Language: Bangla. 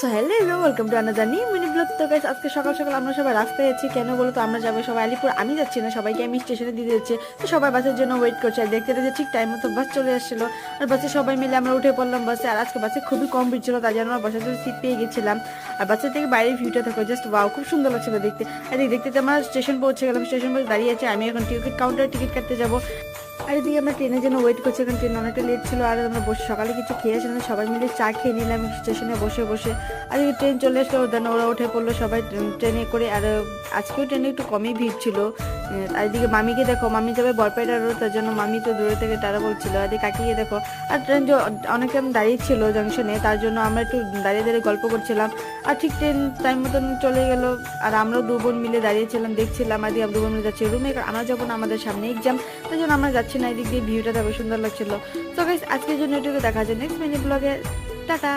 So hello everyone welcome to another new mini blog তো গাইস আজকে সকাল সকাল আমরা সবাই রাস্তায় আছি কেন বলো তো, আমরা যাব সবাই আলিপুর। আমি যাচ্ছি না, সবাইকে আমি স্টেশনে দিয়ে দিচ্ছি তো সবাই বাসের জন্য ওয়েট করছে। আর দেখতে দেখতে ঠিক টাইম মতো বাস চলে আসছিল। আর বাসে সবাই মিলে আমরা উঠে পড়লাম বাসে আর আজকে বাসে খুবই কম ভিড় ছিল তাই জন্য আমরা বসার জন্য সিট পেয়ে গেছিলাম। আর বাসের থেকে বাইরের ভিউটা থাকো জাস্ট ওয়াও খুব সুন্দর লাগছিল দেখতে। আর দেখতে আমরা স্টেশন পৌঁছে গেলাম। স্টেশন পৌঁছে দাঁড়িয়ে আছে। আমি এখন টিকিট কাউন্টারে টিকিট কাটতে যাব। আর এদিকে আমরা ট্রেনের জন্য ওয়েট করছি, কারণ ট্রেন অনেকটা লেট ছিল, আর আমরা বসে সকালে কিছু খেয়ে খেয়েছিলাম সবাই মিলে চা খেয়ে নিলাম স্টেশনে বসে বসে। আর ট্রেন চলে আসলো দেন ওরা উঠে পড়ল সবাই ট্রেনে করে, আর আজকেও ট্রেনে একটু কমই ভিড় ছিল। আর এদিকে মামিকে দেখো, মামি যাবে বরপেটা রোড, তার জন্য মামি তো দূরে থেকে তারা বলছিল। আর এদিকে কাকিয়ে দেখো, আর ট্রেন অনেক টাইম দাঁড়িয়ে ছিল জংশনে তার জন্য আমরা একটু দাঁড়িয়ে দাঁড়িয়ে গল্প করছিলাম। আর ঠিক ট্রেন টাইম মতন চলে গেল, আর আমরাও দু বোন মিলে দাঁড়িয়েছিলাম দেখছিলাম, আর দিয়ে দু বোন মিলে যাচ্ছি। রুমে আমরা যখন আমাদের সামনে এক্সাম তাই জন্য আমরা যাচ্ছি না, এদিক দিয়ে ভিউটা খুব সুন্দর লাগছিল। তো গাইস আজকের জন্য এটুকু, দেখা যায় নেক্সট মিনি ব্লগে টাটা!